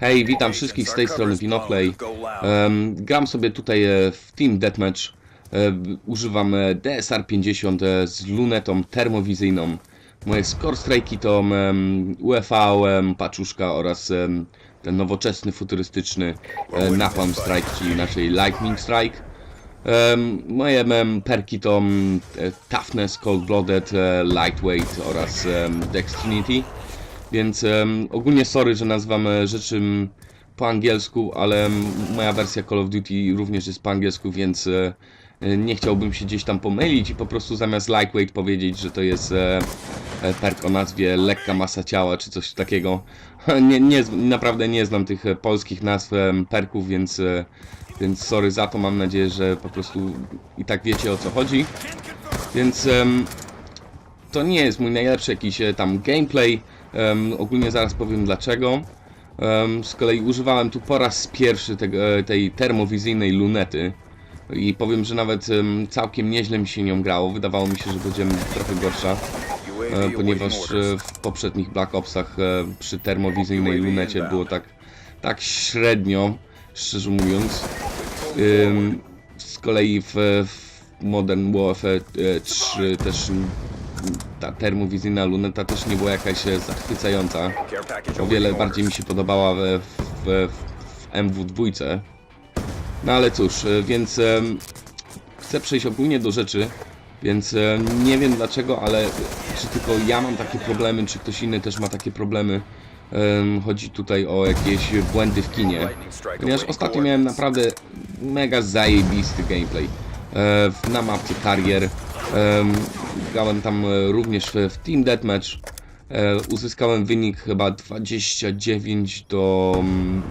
Hej, witam wszystkich z tej strony Pinochlej. Em, gram sobie tutaj e, w Team Deathmatch. E, używam e, DSR 50 e, z lunetą termowizyjną. Moje score strike'i to em, UEV, em, paczuszka oraz em, ten nowoczesny, futurystyczny e, Napalm Strike, czyli naszej Lightning Strike. Em, moje em, perki to e, Toughness, Cold Blooded, Lightweight oraz em, Dextrinity. Więc em, ogólnie sorry, że nazywam e, rzeczy po angielsku, ale moja wersja Call of Duty również jest po angielsku, więc e, e, nie chciałbym się gdzieś tam pomylić i po prostu zamiast lightweight powiedzieć, że to jest e, e, perk o nazwie lekka masa ciała czy coś takiego. Nie, nie, naprawdę nie znam tych polskich nazw perków, więc, więc sorry za to. Mam nadzieję, że po prostu i tak wiecie o co chodzi. Więc to nie jest mój najlepszy jakiś tam gameplay. Em, ogólnie zaraz powiem dlaczego. Em, z kolei używałem tu po raz pierwszy tego, e, tej termowizyjnej lunety. I powiem, że nawet em, całkiem nieźle mi się nią grało. Wydawało mi się, że będzie trochę gorsza, e, ponieważ e, w poprzednich Black Opsach e, przy termowizyjnej lunecie było tak, tak średnio, szczerze mówiąc. Ym, z kolei w, w Modern Warfare e, 3 też mm, ta termowizyjna luneta też nie była jakaś e, zachwycająca. O wiele bardziej mi się podobała w, w, w MW2. No ale cóż, e, więc chcę przejść ogólnie do rzeczy, więc e, nie wiem dlaczego, ale czy tylko ja mam takie problemy, czy ktoś inny też ma takie problemy. Em, chodzi tutaj o jakieś błędy w kinie. Ponieważ ostatnio miałem naprawdę mega zajebisty gameplay na mapce Carrier. Em, grałem tam e, również w, Team Deathmatch. E, uzyskałem wynik chyba 29 do mm,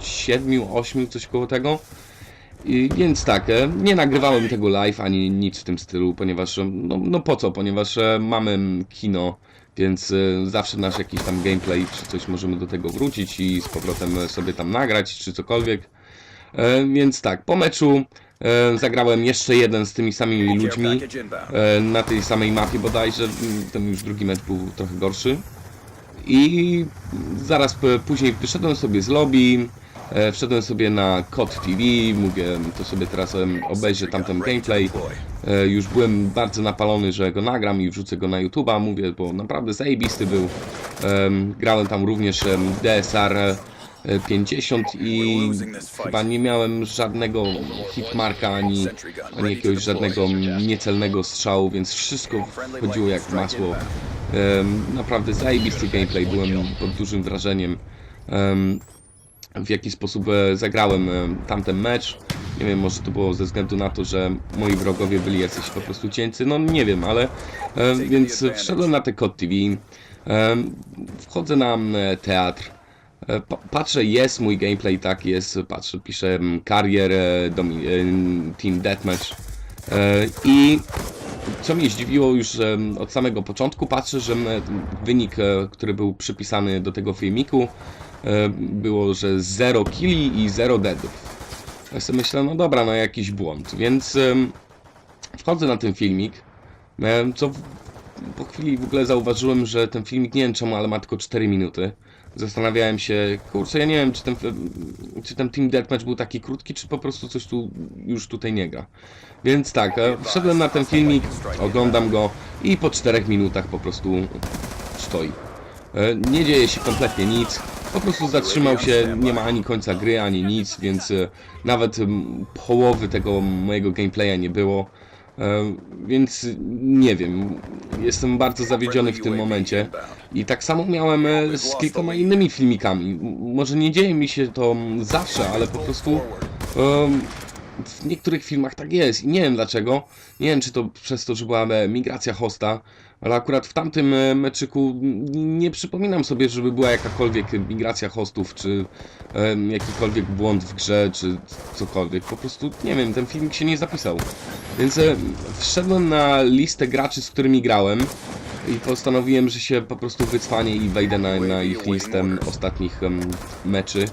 7, 8, coś koło tego. I, więc tak, e, nie nagrywałem tego live ani nic w tym stylu, ponieważ, no, no po co, ponieważ mamy mm, kino, więc zawsze nasz jakiś tam gameplay czy coś możemy do tego wrócić i z powrotem sobie tam nagrać czy cokolwiek. Więc tak, po meczu zagrałem jeszcze jeden z tymi samymi ludźmi e, na tej samej mapie bodajże, m, ten już drugi mecz był trochę gorszy. I zaraz później wyszedłem sobie z lobby, e, wszedłem sobie na Kod TV, mówię, to sobie teraz obejrzę tamten gameplay. E, już byłem bardzo napalony, że go nagram i wrzucę go na YouTube'a, mówię, bo naprawdę zajebisty był. Em, grałem tam również DSR e, 50 i chyba nie miałem żadnego hitmarka ani, ani jakiegoś żadnego niecelnego strzału, więc wszystko wchodziło jak masło. Naprawdę zajebisty gameplay, byłem pod dużym wrażeniem em, w jaki sposób e, zagrałem em, tamten mecz. Nie wiem, może to było ze względu na to, że moi wrogowie byli jacyś po prostu cięcy, no nie wiem, ale więc wszedłem na te Kod TV, wchodzę na e, teatr, E, Patrzę, jest mój gameplay, tak jest, patrzę, piszę mm, Carrier, e, e, Team Deathmatch e, i co mnie zdziwiło już że od samego początku, patrzę, że mm, wynik, e, który był przypisany do tego filmiku e, było, że 0 killi i 0 deadów. Ja sobie myślę, no dobra, no jakiś błąd, więc wchodzę na ten filmik, e, co po chwili w ogóle zauważyłem, że ten filmik, nie wiem czemu, ale ma tylko 4 minuty. Zastanawiałem się, kurczę, ja nie wiem, czy ten, czy ten Team Deathmatch był taki krótki, czy po prostu coś tu już tutaj nie gra. Więc tak, e, wszedłem na ten filmik, oglądam go i po 4 minutach po prostu stoi. E, Nie dzieje się kompletnie nic, po prostu zatrzymał się, nie ma ani końca gry, ani nic, więc e, nawet połowy tego mojego gameplaya nie było. Więc nie wiem, jestem bardzo zawiedziony w tym momencie. I tak samo miałem e, z kilkoma innymi filmikami. Może nie dzieje mi się to zawsze, ale po prostu em, w niektórych filmach tak jest i nie wiem dlaczego. Nie wiem, czy to przez to, że była migracja hosta, ale akurat w tamtym e, meczyku nie przypominam sobie, żeby była jakakolwiek migracja hostów, czy jakikolwiek błąd w grze, czy cokolwiek. Po prostu, nie wiem, ten filmik się nie zapisał. Więc e, wszedłem na listę graczy, z którymi grałem i postanowiłem, że się po prostu wycwanię i wejdę na, na ich listę ostatnich meczy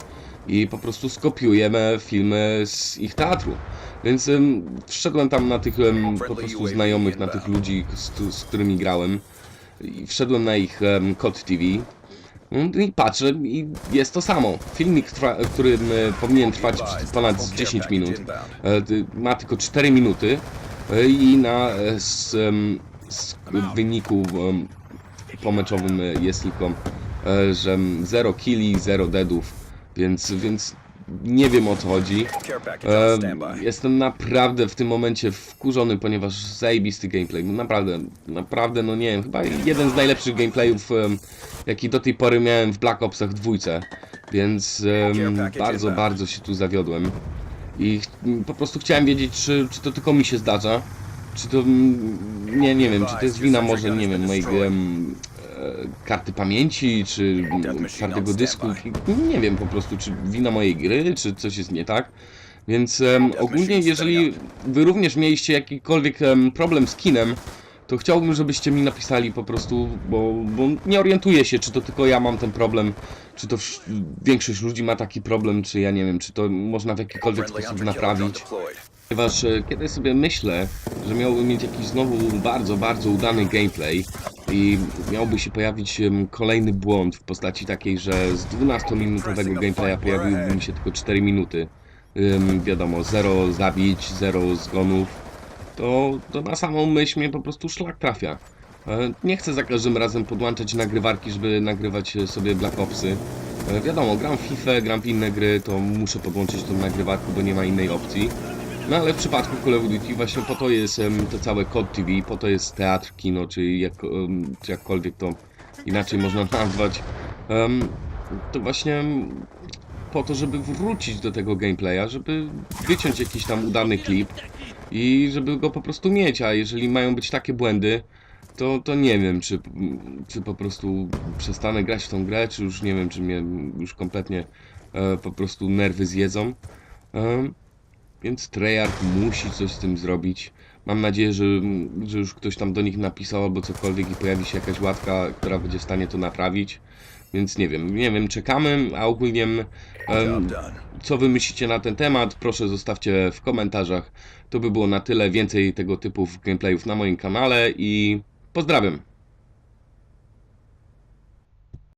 i po prostu skopiuję e, filmy z ich teatru. Więc em, wszedłem tam na tych em, po prostu znajomych, na tych ludzi, z, z którymi grałem. I wszedłem na ich em, Kod TV No I patrzę i jest to samo. Filmik, trwa, który powinien trwać ponad z 10 minut, e, ma tylko 4 minuty e, i na e, z, z wyniku pomeczowym jest tylko, że 0 killi, 0 deadów, więc, więc nie wiem o co chodzi. E, jestem naprawdę w tym momencie wkurzony, ponieważ zajebisty gameplay. Naprawdę, naprawdę, no nie wiem, chyba jeden z najlepszych gameplayów, jaki do tej pory miałem w Black Opsach dwójce. Więc bardzo, bardzo się tu zawiodłem. I po prostu chciałem wiedzieć, czy, czy to tylko mi się zdarza. Czy to. mm, Nie, nie wiem, czy to jest wina może, nie wiem, mojej e, karty pamięci, czy twardego dysku. Nie wiem po prostu, czy wina mojej gry, czy coś jest nie tak. Więc em, ogólnie, jeżeli wy również mieliście jakikolwiek em, problem z kinem, to chciałbym, żebyście mi napisali po prostu, bo, bo nie orientuję się, czy to tylko ja mam ten problem, czy to większość ludzi ma taki problem, czy ja nie wiem, czy to można w jakikolwiek sposób naprawić. Ponieważ e, kiedy sobie myślę, że miałbym mieć jakiś znowu bardzo, bardzo udany gameplay i miałby się pojawić kolejny błąd w postaci takiej, że z 12-minutowego gameplaya pojawiłyby mi się tylko 4 minuty. Wiadomo, 0 zabić, 0 zgonów, to, to na samą myśl mnie po prostu szlak trafia. E, Nie chcę za każdym razem podłączać nagrywarki, żeby nagrywać e, sobie Black Opsy. E, Wiadomo, gram w FIFA, gram w inne gry, to muszę podłączyć tą nagrywarkę, bo nie ma innej opcji. No ale w przypadku Call of Duty właśnie po to jest em, to całe COD TV, po to jest teatr, kino, czy, jak, em, czy jakkolwiek to inaczej można nazwać. Em, To właśnie po to, żeby wrócić do tego gameplaya, żeby wyciąć jakiś tam udany klip i żeby go po prostu mieć, a jeżeli mają być takie błędy, to, to nie wiem, czy, czy po prostu przestanę grać w tą grę, czy już nie wiem, czy mnie już kompletnie e, po prostu nerwy zjedzą. E, więc Treyarch musi coś z tym zrobić. Mam nadzieję, że, że już ktoś tam do nich napisał albo cokolwiek i pojawi się jakaś łatka, która będzie w stanie to naprawić. Więc nie wiem, nie wiem, czekamy, a ogólnie em, co wy myślicie na ten temat, proszę zostawcie w komentarzach. To by było na tyle, więcej tego typu gameplayów na moim kanale i pozdrawiam.